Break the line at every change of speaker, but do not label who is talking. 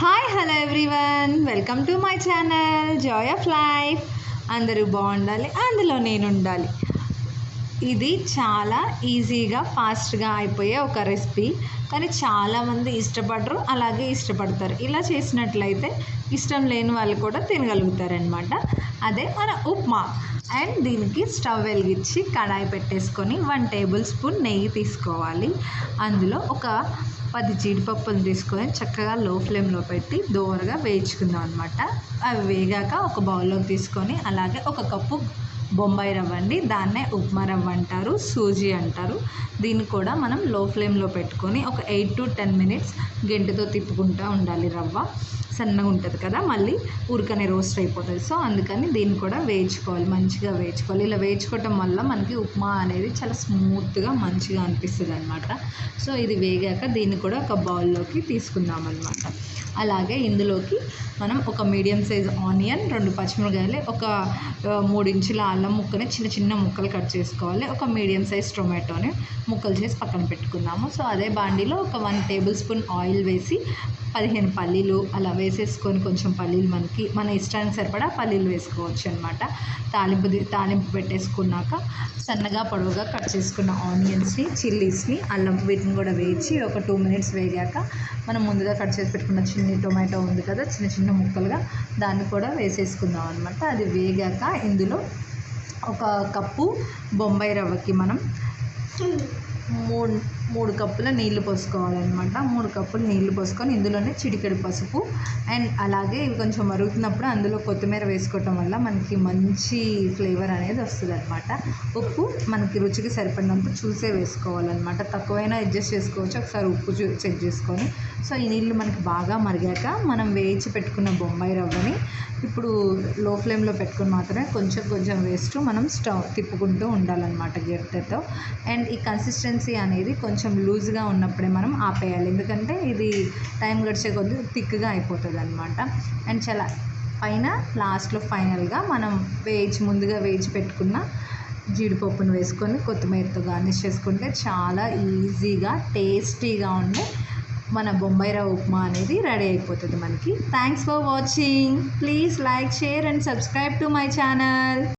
Hi hello everyone welcome to my channel joy of life అందరూ బాగుండాలి అందులో నేను ఉండాలి ఇది చాలా ఈజీగా ఫాస్ట్గా అయిపోయే ఒక రెసిపీ కానీ చాలామంది ఇష్టపడరు అలాగే ఇష్టపడతారు. ఇలా చేసినట్లయితే ఇష్టం లేని వాళ్ళు కూడా తినగలుగుతారనమాట అదే మన ఉప్మా. అండ్ దీనికి స్టవ్ వెలిగించి కడాయి పెట్టేసుకొని వన్ టేబుల్ స్పూన్ నెయ్యి తీసుకోవాలి. అందులో ఒక పది జీడిపప్పులు తీసుకొని చక్కగా లో ఫ్లేమ్లో పెట్టి దోరగా వేయించుకుందాం అనమాట అవి వేగాక ఒక బౌల్లోకి తీసుకొని అలాగే ఒక కప్పు బొంబాయి రవ్వ అండి. దాన్నే ఉప్మా రవ్వ అంటారు సూజీ అంటారు. దీన్ని కూడా మనం లో ఫ్లేమ్లో పెట్టుకొని ఒక ఎయిట్ టు టెన్ మినిట్స్ గెంటతో తిప్పుకుంటూ ఉండాలి రవ్వ. సన్నగా ఉంటుంది కదా మళ్ళీ ఉరకనే రోస్ట్ అయిపోతుంది. సో అందుకని దీన్ని కూడా వేయించుకోవాలి మంచిగా వేయించుకోవాలి. ఇలా వేయించుకోవటం వల్ల మనకి ఉప్మా అనేది చాలా స్మూత్గా మంచిగా అనిపిస్తుంది అనమాట సో ఇది వేగాక దీన్ని కూడా ఒక బౌల్లోకి తీసుకుందాం అనమాట అలాగే ఇందులోకి మనం ఒక మీడియం సైజ్ ఆనియన్ రెండు పచ్చిమిరకాయలు ఒక మూడు అన్నం అల్లం ముక్కని చిన్న చిన్న ముక్కలు కట్ చేసుకోవాలి. ఒక మీడియం సైజ్ టొమాటోని ముక్కలు చేసి పక్కన పెట్టుకుందాము. సో అదే బాండీలో ఒక వన్ టేబుల్ స్పూన్ ఆయిల్ వేసి పదిహేను పల్లీలు అలా వేసేసుకొని కొంచెం పల్లీలు మనకి మన ఇష్టానికి సరిపడా పల్లీలు వేసుకోవచ్చు అనమాట తాలింపు తాలింపు పెట్టేసుకున్నాక సన్నగా పొడవుగా కట్ చేసుకున్న ఆనియన్స్ని చిల్లీస్ని అల్లం వీటిని కూడా వేయించి ఒక టూ మినిట్స్ వేగాక మనం ముందుగా కట్ చేసి పెట్టుకున్న చిన్ని టొమాటో ఉంది కదా చిన్న చిన్న ముక్కలుగా దాన్ని కూడా వేసేసుకుందాం అనమాట అది వేగాక ఇందులో ఒక కప్పు బొంబాయి రవ్వకి మనం మూడు మూడు కప్పుల నీళ్ళు పోసుకోవాలన్నమాట. మూడు కప్పులు నీళ్ళు పోసుకొని ఇందులోనే చిటికెడు పసుపు అండ్ అలాగే ఇవి కొంచెం మరుగుతున్నప్పుడు అందులో కొత్తిమీర వేసుకోవటం వల్ల మనకి మంచి ఫ్లేవర్ అనేది వస్తుంది అనమాట ఉప్పు మనకి రుచికి సరిపడినంత చూసే వేసుకోవాలన్నమాట. తక్కువైనా అడ్జస్ట్ చేసుకోవచ్చు. ఒకసారి ఉప్పు చూ చెక్ చేసుకొని. సో ఈ నీళ్ళు మనకి బాగా మరిగాక మనం వేయించి పెట్టుకున్న బొంబాయి రవ్వని ఇప్పుడు లో ఫ్లేమ్లో పెట్టుకుని మాత్రమే కొంచెం కొంచెం వేస్తూ మనం స్టవ్ తిప్పుకుంటూ ఉండాలన్నమాట గరిటెతో. అండ్ ఈ కన్సిస్టెన్సీ అనేది కొంచెం కొంచెం లూజ్గా ఉన్నప్పుడే మనం ఆపేయాలి. ఎందుకంటే ఇది టైం గడిచే కొద్ది థిక్గా అయిపోతుంది అనమాట అండ్ చాలా పైన లాస్ట్లో ఫైనల్గా మనం వేయించి ముందుగా వేయించి పెట్టుకున్న జీడిపప్పును వేసుకొని కొత్తిమీరతో గార్నిష్ చేసుకుంటే చాలా ఈజీగా టేస్టీగా ఉండే మన బొంబాయి రవ్వ ఉప్మా అనేది రెడీ అయిపోతుంది మనకి. Thanks for watching please like share and subscribe to my channel